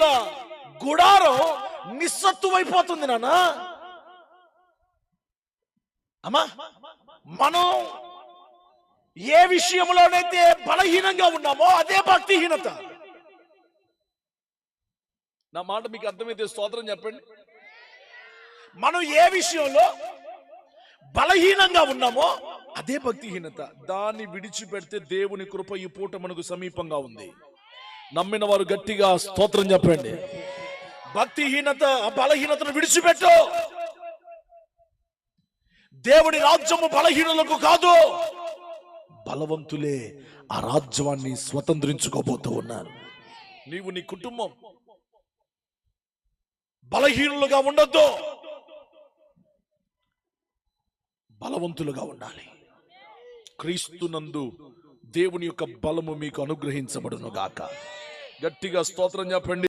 బలహీనుల గుడారం నిస్సత్తువైపోతుంది నాన్న. అమ్మా మనం ఏ విషయంలోనైతే బలహీనంగా ఉన్నామో అదే భక్తిహీనత. నా మాట మీకు అర్థమైతే స్తోత్రం చెప్పండి. మనం ఏ విషయంలో బలహీనంగా ఉన్నామో అదే భక్తిహీనత. దాన్ని విడిచిపెడితే దేవుని కృప ఈ పూట మనకు సమీపంగా ఉంది. నమ్మిన వారు గట్టిగా స్తోత్రం చెప్పండి. భక్తిహీనత ఆ బలహీనతను విడిచిపెట్టు. దేవుడి రాజ్యము బలహీనులకు కాదు. బలవంతులే ఆ రాజ్యాన్ని స్వతంత్రించుకోబోతూ ఉన్నారు. నీవు నీ కుటుంబం బలహీనులుగా ఉండొద్దు. బలవంతులుగా ఉండాలి. క్రీస్తునందు దేవుని యొక్క బలము మీకు అనుగ్రహించబడును గాక. గట్టిగా స్తోత్రం చెప్పండి.